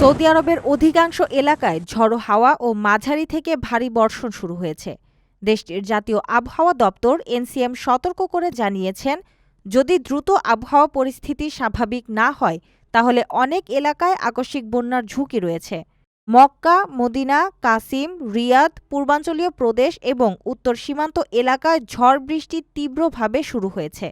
Saudi আরবের অধিকাংশ এলাকায় ঝড়ো হাওয়া ও মাঝারি থেকে ভারী বর্ষণ শুরু হয়েছে। দেশটির জাতীয় আবহাওয়া দপ্তর এনসিএম সতর্ক করে জানিয়েছেন, যদি দ্রুত আবহাওয়া পরিস্থিতি স্বাভাবিক না হয়, তাহলে অনেক এলাকায় আকস্মিক বন্যার ঝুঁকি রয়েছে। মক্কা, মদিনা, কাসিম, রিয়াদ, পূর্বাঞ্চলীয় প্রদেশ এবং উত্তর সীমান্ত এলাকায় ঝড় বৃষ্টি তীব্রভাবে শুরু হয়েছে।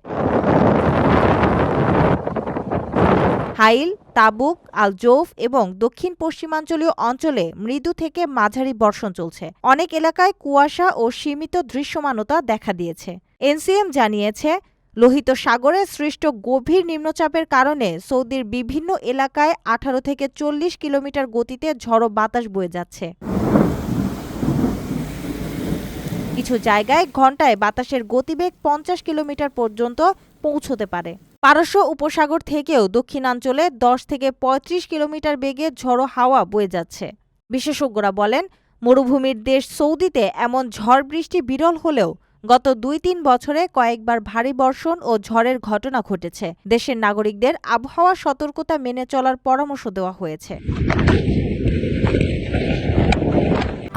হাইল, তাবুক, আলজৌফ এবং দক্ষিণ পশ্চিমাঞ্চলীয় অঞ্চলে মৃদু থেকে মাঝারি বর্ষণ চলছে। অনেক এলাকায় কুয়াশা ও সীমিত দৃশ্যমানতা দেখা দিয়েছে। এনসিএম জানিয়েছে, লোহিত সাগরে সৃষ্ট গভীর নিম্নচাপের কারণে সৌদির বিভিন্ন এলাকায় আঠারো থেকে চল্লিশ কিলোমিটার গতিতে ঝড়ো বাতাস বয়ে যাচ্ছে। কিছু জায়গায় ঘন্টায় বাতাসের গতিবেগ পঞ্চাশ কিলোমিটার পর্যন্ত পৌঁছতে পারে। পারস্য উপসাগর থেকেও দক্ষিণাঞ্চলে দশ থেকে ৩৫ কিলোমিটার বেগে ঝড়ো হাওয়া বয়ে যাচ্ছে। বিশেষজ্ঞরা বলেন, মরুভূমির দেশ সৌদিতে এমন ঝড় বৃষ্টি বিরল হলেও গত দুই তিন বছরে কয়েকবার ভারী বর্ষণ ও ঝড়ের ঘটনা ঘটেছে। দেশের নাগরিকদের আবহাওয়া সতর্কতা মেনে চলার পরামর্শ দেওয়া হয়েছে।